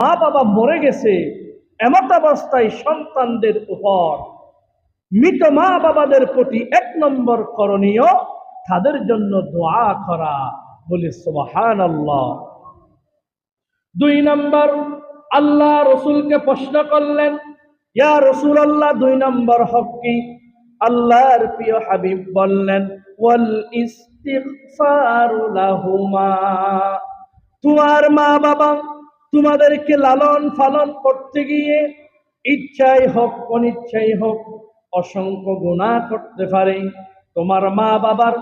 মা বাবা মরে গেছে এমত অবস্থায় সন্তানদের উপর। মৃত মা বাবাদের প্রতি এক নম্বর করণীয়, তাদের জন্য দোয়া করা। বলে সুবাহান আল্লাহ দুই নম্বর, আল্লাহ রসুলকে প্রশ্ন করলেন, ইয়া রসুল আল্লাহ দুই নম্বর হক কি? আল্লাহর প্রিয় হাবিব বললেন, ওয়াল তোমার মা বাবা তোমাদেরকে লালন পালন করতে গিয়ে ইচ্ছাই হোক, অনিচ্ছাই হোক, অসংখ্য গুনাহ করতে পারে। তোমার মা বাবার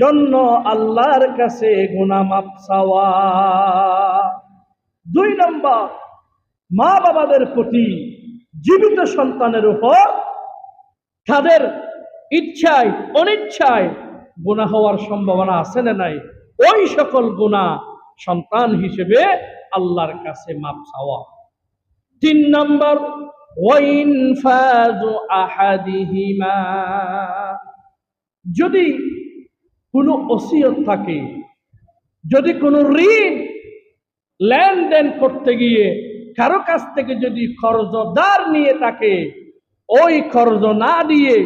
জন্য আল্লাহর কাছে গুনাহ মাপ চাওয়া। দুই নম্বর, মা বাবাদের প্রতি জীবিত সন্তানের উপর তাদের ইচ্ছায় অনিচ্ছায় গুণা হওয়ার সম্ভাবনা আছে না নাই? ওই সকল গুণা সন্তান হিসেবে আল্লাহর কাছে মাপ চাওয়া। তিন নম্বর যদি কোনো ওসিয়ত থাকে, যদি কোনো ঋণ লেনদেন করতে গিয়ে কারও কাছ থেকে যদি কর্জদার নিয়ে থাকে, ওই কর্জ না দিয়ে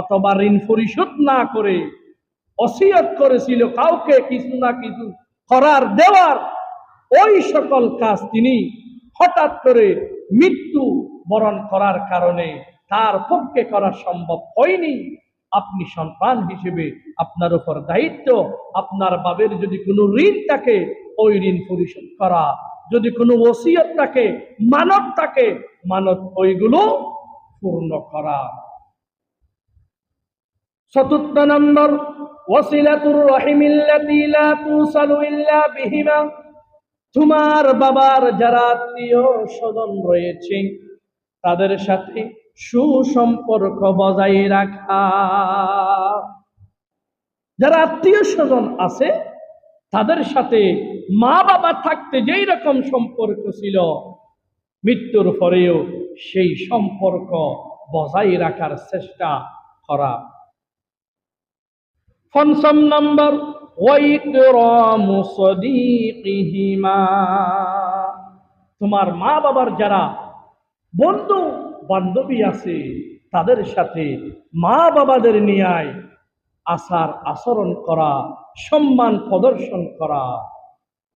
অথবা ঋণ পরিশোধ না করে অসিয়ত করেছিল কাউকে, কিছু না কিছু করার দেওয়ার ওই সকল কাজ তিনি হঠাৎ করে মৃত্যু বরণ করার কারণে তার পক্ষে করা সম্ভব হয়নি। আপনি সন্তান হিসেবে আপনার উপর দায়িত্ব, আপনার বাবের যদি কোনো ঋণ থাকে, ওই ঋণ পরিশোধ করা। যদি কোনো ওসিয়ত থাকে মানব থাকে মানব ওইগুলো পূর্ণ করা। চতুর্থ নম্বর ওসিলাতুর রহিমিল্লাতি লা তুসালু ইল্লা বিহিমা। তোমার বাবার যারা আত্মীয় স্বজন রয়েছে, তাদের সাথে সুসম্পর্ক বজায় রাখা। যারা আত্মীয় স্বজন আছে, তাদের সাথে মা বাবা থাকতে যেই রকম সম্পর্ক ছিল, মৃত্যুর পরেও সেই সম্পর্ক বজায় রাখার চেষ্টা করা পঞ্চম নম্বর তোমার মা বাবার যারা বন্ধু বান্ধবী আছে, তাদের সাথে মা বাবাদের নিয়ে আসার আচরণ করা, সম্মান প্রদর্শন করা